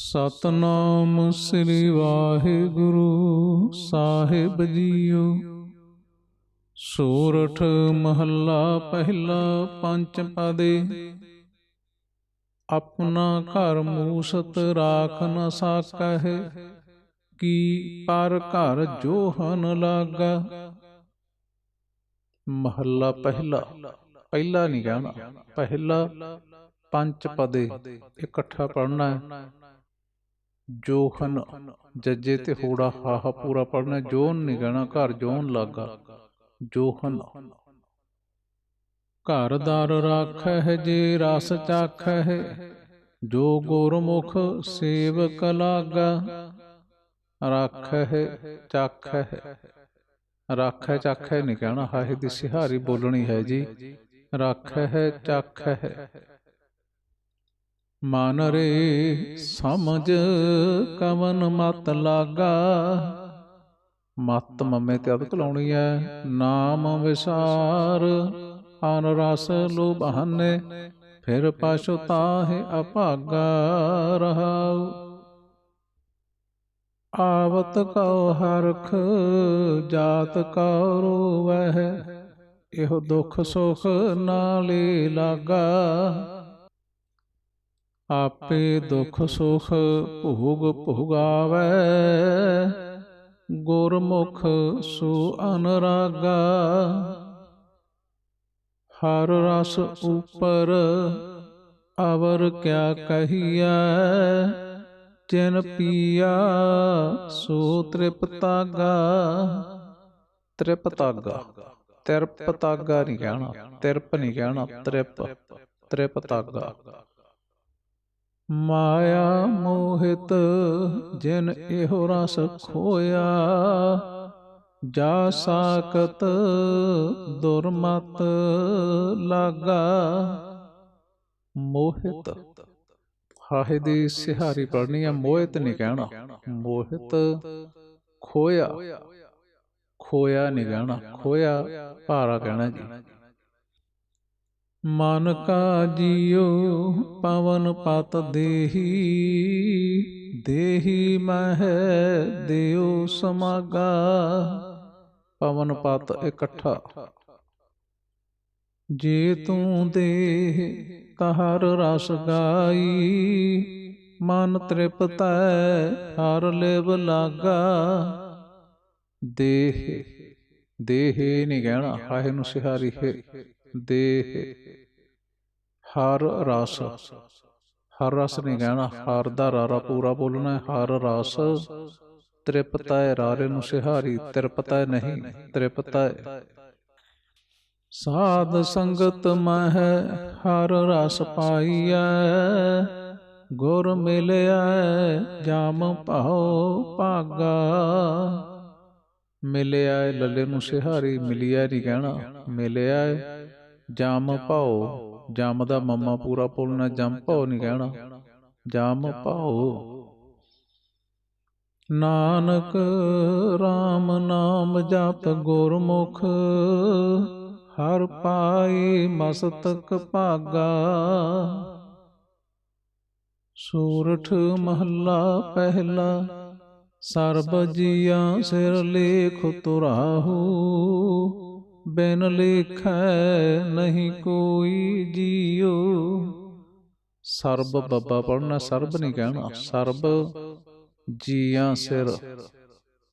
ਸਤਨਾਮ ਸ੍ਰੀ ਵਾਹਿਗੁਰੂ ਸਾਹਿਬ ਜੀਓ। ਸੂਰਠ ਮਹੱਲਾ ਪਹਿਲਾ ਪੰਚ ਪਦੇ। ਆਪਣਾ ਘਰ ਮੂਸਤ ਰਾਖ ਨ ਸਾਕਹਿ, ਕੀ ਪਰ ਘਰ ਜੋਹਨ ਲਾਗਾ। ਮਹੱਲਾ ਪਹਿਲਾ ਪਹਿਲਾ ਨਹੀਂ ਕਹਿਣਾ, ਪਹਿਲਾ ਪੰਜ ਪਦੇ, ਇਕੱਠਾ ਪੜਨਾ ਹੈ। ਜੋਹਨ ਜੱਜੇ ਤੇ ਹੋੜਾ ਹਾਹਾ ਪੂਰਾ ਪੜਨਾ ਜੋਨ ਨਹੀਂ ਕਹਿਣਾ ਘਰ ਜੋਨ ਲਾਗਾ ਜੋਹਨ ਘਰ ਦਰ ਰਾਖੈ ਜੇ ਰਸ ਚਾਖੈ ਜੋ ਗੁਰਮੁਖ ਸੇਵਕ ਲਾਗਾ ਰਾਖੈ ਚਾਖੈ ਰਾਖੈ ਚਾਖੈ ਨਹੀਂ ਕਹਿਣਾ ਹਾਹੇ ਦੀ ਸਿਹਾਰੀ ਬੋਲਣੀ ਹੈ ਜੀ। ਰਾਖੈ ਚਾਖੈ ਮਨ ਰੇ ਸਮਝ ਕਵਨ ਮਤ ਲਾਗਾ। ਮਤ ਮਮੇ ਤੇ ਅਦਕ ਲਾਉਣੀ ਹੈ ਨਾਮ ਵਿਸਾਰ ਅਨ ਰਸ ਲੋਭਾਨੇ ਫਿਰ ਪਛਤਾਹੇ ਅਭਾਗਾ ਰਹਾਉ। ਆਵਤ ਕਉ ਹਰਖ, ਜਾਤ ਕਉ ਰੋਵਹਿ ਇਹੋ ਦੁਖ ਸੁਖ ਨਾਲੇ ਲਾਗਾ। ਆਪੇ ਦੁਖ ਸੁਖ ਭੋਗ ਭੋਗਾਵੈ। ਗੁਰਮੁਖ ਸੋ ਅਨਰਾਗਾ, ਹਰ ਰਸ ਉਪਰ ਅਵਰ ਕਿਆ ਕਹੀਐ। ਜਿਨ ਪੀਆ ਸੋ ਤ੍ਰਿਪਤਾਗਾ ਤ੍ਰਿਪਤਾਗਾ ਤ੍ਰਿਪਤਾਗਾ ਨਹੀਂ ਕਹਿਣਾ, ਤ੍ਰਿਪ ਨਹੀਂ ਕਹਿਣਾ, ਤ੍ਰਿਪ, ਤ੍ਰਿਪਤਾਗਾ। ਮਾਇਆ ਮੋਹਿਤ ਜਿਨ ਇਹੋ ਰਸ ਖੋਇਆ। ਜਾ ਸਾਕਤ ਦੁਰਮਤ ਲਾਗਾ। ਮੋਹਿਤ। ਹਾਹੇ ਦੀ ਸਿਹਾਰੀ ਪੜਨੀ ਆ, ਮੋਹਿਤ ਨਹੀਂ ਕਹਿਣਾ। ਮੋਹਿਤ ਖੋਇਆ। ਖੋਇਆ ਨਹੀਂ ਕਹਿਣਾ। ਖੋਇਆ ਭਾਰਾ ਕਹਿਣਾ ਜੀ। ਮਨ ਕਾ ਜੀਉ ਪਵਨ ਪਤ ਦੇਹੀ। ਦੇਹੀ ਮਹਿ ਦਿਉ ਸਮਾਗਾ। ਪਵਨ ਪਤ ਇਕੱਠਾ। ਜੇ ਤੂੰ ਦੇਹ ਕਹਰ ਰਸ ਗਾਈ, ਮਨ ਤ੍ਰਿਪਤੈ ਹਰ ਲਿਵ ਲਾਗਾ। ਦੇਹ ਦੇਹ ਨਹੀਂ ਕਹਿਣਾ ਹਾਏ ਨੂੰ ਸਿਹਾਰੀ ਹੈ ਦੇਹ ਹਰ ਰਸ। ਹਰ ਰਸ ਨਹੀਂ ਕਹਿਣਾ, ਹਰ ਦਾ ਰਾਰਾ ਪੂਰਾ ਬੋਲਣਾ ਹੈ। ਹਰ ਰਸ, ਤ੍ਰਿਪਤੈ ਰਾਰੇ ਨੂੰ ਸਿਹਾਰੀ, ਤ੍ਰਿਪਤੈ ਨਹੀਂ, ਤ੍ਰਿਪਤੈ ਸਾਧ ਸੰਗਤ ਮਹਿ ਹਰ ਰਸ ਪਾਈਐ, ਗੁਰ ਮਿਲਿਆ ਜਾਮ ਭਾਉ ਭਾਗਾ। ਮਿਲਿਆ ਲੱਲੇ ਨੂੰ ਸਿਹਾਰੀ ਮਿਲਿਆ ਨਹੀਂ ਕਹਿਣਾ ਮਿਲਿਆ ਜਾਮ ਭਾਉ ਜਮ ਦਾ ਮੰਮਾ ਪੂਰਾ ਬੋਲਣਾ ਜਮ ਭਾਉ ਨਹੀਂ ਕਹਿਣਾ। ਜਮ ਭਾਉ ਨਾਨਕ RAM ਨਾਮ ਜਪ ਗੁਰਮੁਖ ਹਰ ਪਾਈ ਮਸਤਕ ਭਾਗਾ। ਸੂਰਠ ਮਹੱਲਾ ਪਹਿਲਾ ਸਰਬ ਜੀਆਂ ਸਿਰ ਲੇਖ ਤੁਰਾਹੂ। ਬਿਨ ਲੇਖੈ ਨਹੀਂ ਕੋਈ ਜੀਉ। ਸਰਬ ਬੱਬਾ ਪੜਨਾ ਸਰਬ ਨਹੀਂ ਕਹਿਣਾ, ਸਰਬ ਜੀਆਂ ਸਿਰ,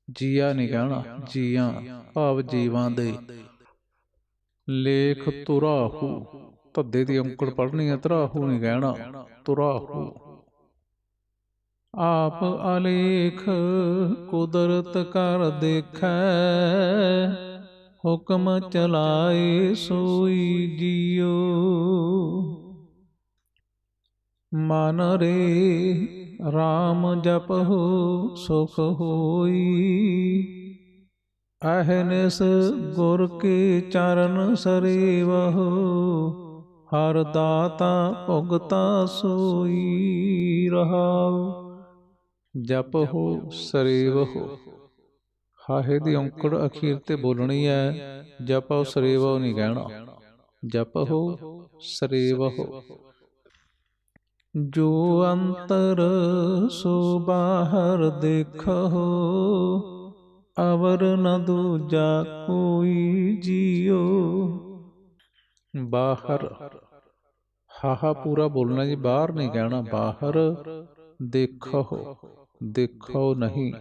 ਜੀਆ ਨਹੀਂ ਕਹਿਣਾ, ਜੀਆਂ ਭਾਵ ਜੀਵਾਂ ਦੇ। ਲੇਖ ਤੁਰਾਹੂ ਧੱਦੇ ਦੀ ਅੰਕੜ ਪੜਨੀ ਹੈ ਤਰਾਹੂ ਨਹੀਂ ਕਹਿਣਾ ਤੁਰਾਹੂ ਆਪ ਅਲੇਖ ਕੁਦਰਤ ਕਰ ਦੇਖੈ ਹੁਕਮ ਚਲਾਏ ਸੋਈ ਜਿਉ ਮਨ ਰੇ RAM ਜਪਹੁ ਸੁਖ ਹੋਈ। ਅਹਨਿਸ ਗੁਰ ਕੇ ਚਰਨ ਸਰੇਵਹੁ, ਹਰ ਦਾਤਾ ਭੁਗਤਾ ਸੋਈ ਰਹਾਉ। ਜਪਹੁ ਸਰੇਵਹੁ। ਹਾਹੇ ਦੀ ਔਂਕੜ ਅਖੀਰ ਤੇ ਬੋਲਣੀ ਹੈ ਜਪਹੁ ਸਰੇਵਹੁ ਨਹੀਂ ਕਹਿਣਾ। ਜਪਹੁ ਸਰੇਵਹੁ ਜੋ ਅੰਤਰ ਸੋ ਬਾਹਰ ਦੇਖੋ ਅਵਰ ਨ ਦੂਜਾ ਕੋਈ ਜੀਓ। ਬਾਹਰ। ਹਾਹਾ ਪੂਰਾ ਬੋਲਣਾ ਜੀ ਬਾਹਰ ਨਹੀਂ ਕਹਿਣਾ ਬਾਹਰ ਦੇਖੋ ਦੇਖੋ ਨਹੀਂ।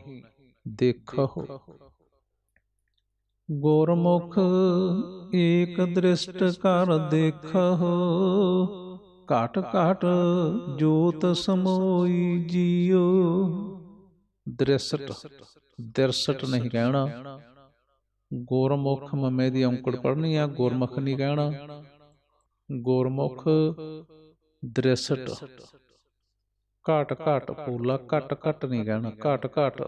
ਦੇਖੋ। ਗੁਰਮੁਖ ਏਕ ਦ੍ਰਿਸ਼ਟ ਕਰ ਦੇਖੋ। ਘਟ ਘਟ ਜੋਤ ਸਮੋਈ ਜੀਓ। ਦ੍ਰਿਸ਼ਟ ਦਿਰਸਟ ਨਹੀਂ ਕਹਿਣਾ। ਗੁਰਮੁਖ ਮਮੇ ਦੀ ਔਂਕੜ ਪੜਨੀ ਆ ਗੁਰਮੁਖ ਨਹੀਂ ਕਹਿਣਾ। ਗੁਰਮੁਖ ਦ੍ਰਿਸ਼ਟ। ਘਟ ਘਟ ਪੂਲਾ ਘਟ ਘਟ ਨਹੀਂ ਕਹਿਣਾ। ਘਟ ਘਟ।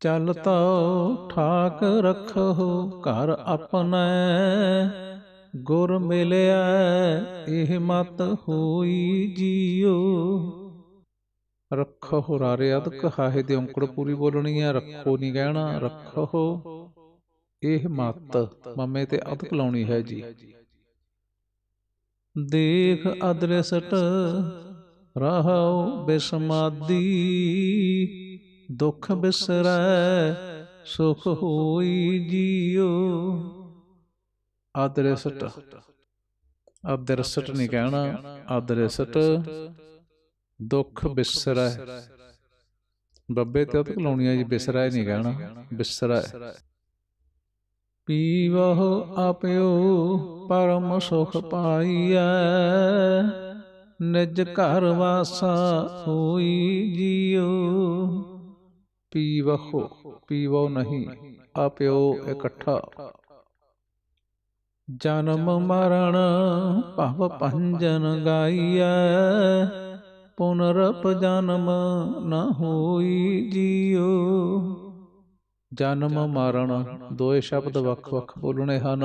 ਚੱਲ ਤੋ ਠਾਕ ਰੱਖੋ ਘਰ ਆਪਣਾ। ਗੁਰ ਮਿਲਿਆ, ਇਹ ਮਤ ਹੋਈ ਜੀਓ। ਰੱਖੋ ਰਾਰੇ ਅਦਕ, ਹਾਹੇ ਦੀ ਔਂਕੜ ਪੂਰੀ ਬੋਲਣੀ ਹੈ ਰੱਖੋ ਨਹੀਂ ਕਹਿਣਾ ਰੱਖੋ। ਇਹ ਮਤ ਮਮੇ ਤੇ ਅਦਕ ਲਾਉਣੀ ਹੈ ਜੀ। ਦੇਖ ਅਦ੍ਰਿਸਟ, ਰਹੋ ਬਿਸਮਾਦੀ। ਦੁੱਖ ਬਿਸਰੈ ਸੁਖ ਹੋਈ ਜੀਓ। ਅਦ੍ਰਿਸਟ ਅਦ੍ਰਿਸਟ ਨਹੀਂ ਕਹਿਣਾ। ਅਦ੍ਰਿਸਟ ਦੁੱਖ ਬਿਸਰੈ। ਬੱਬੇ ਤੇ ਉਹ ਲਾਉਣੀ ਹੈ ਜੀ ਬਿਸਰੈ ਨਹੀਂ ਕਹਿਣਾ। ਬਿਸਰੈ। ਪੀਵਹੁ ਆਪਿਓ ਪਰਮ ਸੁਖ ਪਾਈਐ। ਨਿਜ ਘਰ ਵਾਸਾ ਹੋਈ ਜੀਓ। ਪੀਵਹੁ ਪੀਵੋ ਨਹੀਂ, ਆਪਿਓ ਇਕੱਠਾ। ਜਨਮ ਮਰਨ ਭਵ ਪੰਜਨ ਗਾਈਐ, ਪੁਨਰਪ ਜਨਮ ਨ ਹੋਈ ਜੀਓ ਜਨਮ ਮਰਨ ਦੋਏ ਸ਼ਬਦ ਵੱਖ-ਵੱਖ ਬੋਲਣੇ ਹਨ।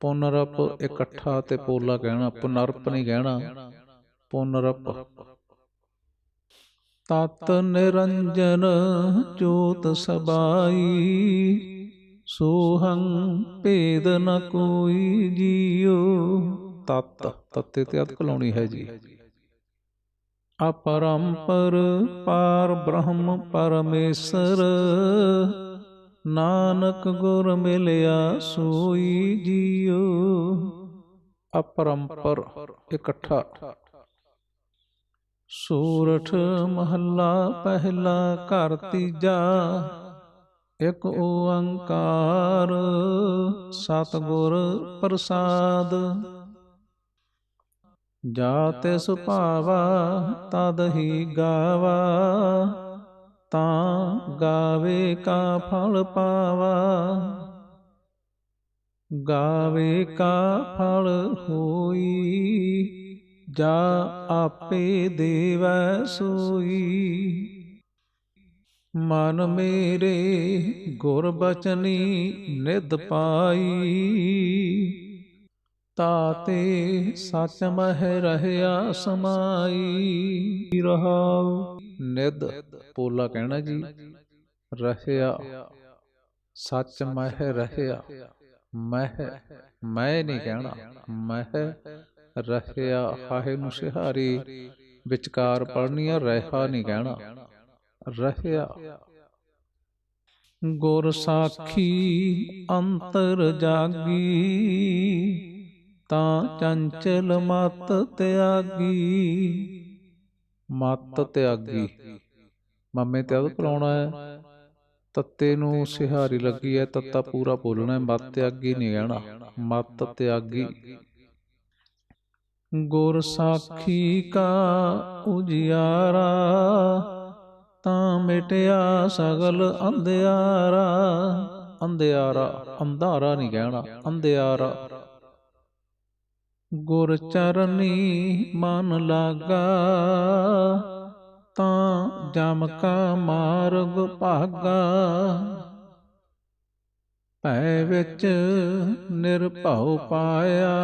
ਪੁਨਰਪ ਇਕੱਠਾ ਤੇ ਪੋਲਾ ਕਹਿਣਾ, ਪੁਨਰਪ ਨਹੀਂ ਕਹਿਣਾ। ਪੁਨਰਪ ਤਤ ਨਿਰੰਜਨ ਜੋਤ ਸਬਾਈ, ਸੋਹੰ ਭੇਦ ਨ ਕੋਈ ਜੀਓ ਤਤ, ਤਤੇ ਤੇ ਅਦਕ ਲਾਉਣੀ ਹੈ ਜੀ। ਅਪਰੰਪਰ ਪਾਰ ਬ੍ਰਹਮ ਪਰਮੇਸ਼ਰ, ਨਾਨਕ ਗੁਰ ਮਿਲਿਆ ਸੋਈ ਜੀਓ ਅਪਰੰਪਰ ਇਕੱਠਾ। ਸੂਰਠ ਮਹੱਲਾ ਪਹਿਲਾ ਘਰ ਤੀਜਾ, ਇਕ ਓੰਕਾਰ ਸਤਿਗੁਰ ਪ੍ਰਸਾਦ। ਜਾਤੇ ਸੁਭਾਵਾ ਤਦ ਹੀ ਗਾਵਾ, ਤਾਂ ਗਾਵੇ ਕਾ ਫਲ ਪਾਵਾ। ਗਾਵੇ ਕਾ ਫਲ ਹੋਈ ਜਾ ਆਪੇ ਦੇਵੈ ਸੋਈ। ਮਨ ਮੇਰੇ ਗੁਰ ਬਚਨੀ ਨਿਧ ਪਾਈ। ਤਾਤੇ ਸਚ ਮਹਿ ਰਹਿਆ ਸਮਾਈ। ਰਹਾਉ ਨਿਧ ਪੋਲਾ ਕਹਿਣਾ ਜੀ। ਰਹਿਆ ਸਚ ਮਹਿ ਰਹਿਆ। ਮਹਿ ਮੈਂ ਨਹੀਂ ਕਹਿਣਾ। ਮਹਿ ਰਹਿਆ ਹਾਹੇ ਨੂੰ ਸਿਹਾਰੀ ਵਿਚਕਾਰ ਪੜਨੀ ਆ ਰਹਿਆ ਨਹੀਂ ਕਹਿਣਾ ਰਹਿਆ ਗੁਰ ਸਾਖੀ ਅੰਤਰ ਜਾਗੀ, ਤਾਂ ਚੰਚਲ ਮਤ ਤਿਆਗੀ। ਮਤ ਤਿਆਗੀ। ਮੰਮੇ ਤੇ ਅਦ ਪਲਾਉਣਾ ਹੈ। ਤੱਤੇ ਨੂੰ ਸਿਹਾਰੀ ਲੱਗੀ ਹੈ, ਤੱਤਾ ਪੂਰਾ ਬੋਲਣਾ ਹੈ, ਮਤ ਤਿਆਗੀ ਨਹੀਂ ਕਹਿਣਾ ਮਤ ਤਿਆਗੀ। ਗੁਰ ਸਾਖੀ ਕਾ ਉਜਿਆਰਾ, ਤਾਂ ਮਿਟਿਆ ਸਗਲ ਅੰਧਿਆਰਾ। ਅੰਧਿਆਰਾ, ਅੰਧਾਰਾ ਨਹੀਂ ਕਹਿਣਾ, ਅੰਧਿਆਰਾ। ਗੁਰ ਚਰਨੀ ਮਨ ਲਾਗਾ, ਤਾਂ ਜਮ ਕਾ ਮਾਰਗ ਭਾਗਾ। ਭੈ ਵਿੱਚ ਨਿਰਭਉ ਪਾਇਆ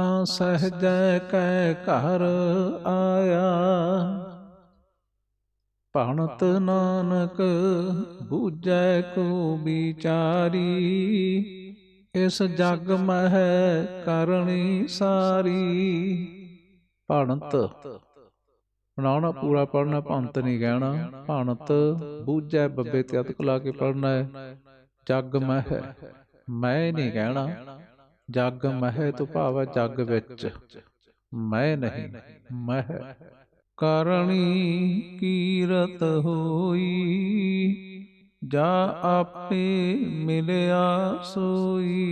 ਤਾਂ ਸਹਜੈ ਕੈ ਘਰ ਆਇਆ। ਭਣਤ ਨਾਨਕ ਬੂਝੈ ਕੋ ਵਿਚਾਰੀ, ਇਸ ਜਗ ਮਹਿ ਕਰਨੀ ਸਾਰੀ। ਭਣਤ ਬਣਾਉਣਾ ਪੂਰਾ ਪੜਨਾ ਭੰਤ ਨਹੀਂ ਕਹਿਣਾ ਭਣਤ ਬੂਝੈ ਬੱਬੇ ਤੇ ਅਤਕ ਲਾ ਕੇ ਪੜਨਾ ਹੈ। ਜਗ ਮਹਿ, ਮੈਂ ਨਹੀਂ ਕਹਿਣਾ ਜਗ ਮਹਿ ਤੋਂ ਭਾਵ ਹੈ ਜਗ ਵਿੱਚ। ਮੈਂ ਨਹੀਂ, ਮਹਿ ਕਰਣੀ ਕੀਰਤ ਹੋਈ। ਜਾ ਆਪੇ ਮਿਲਿਆ ਸੋਈ।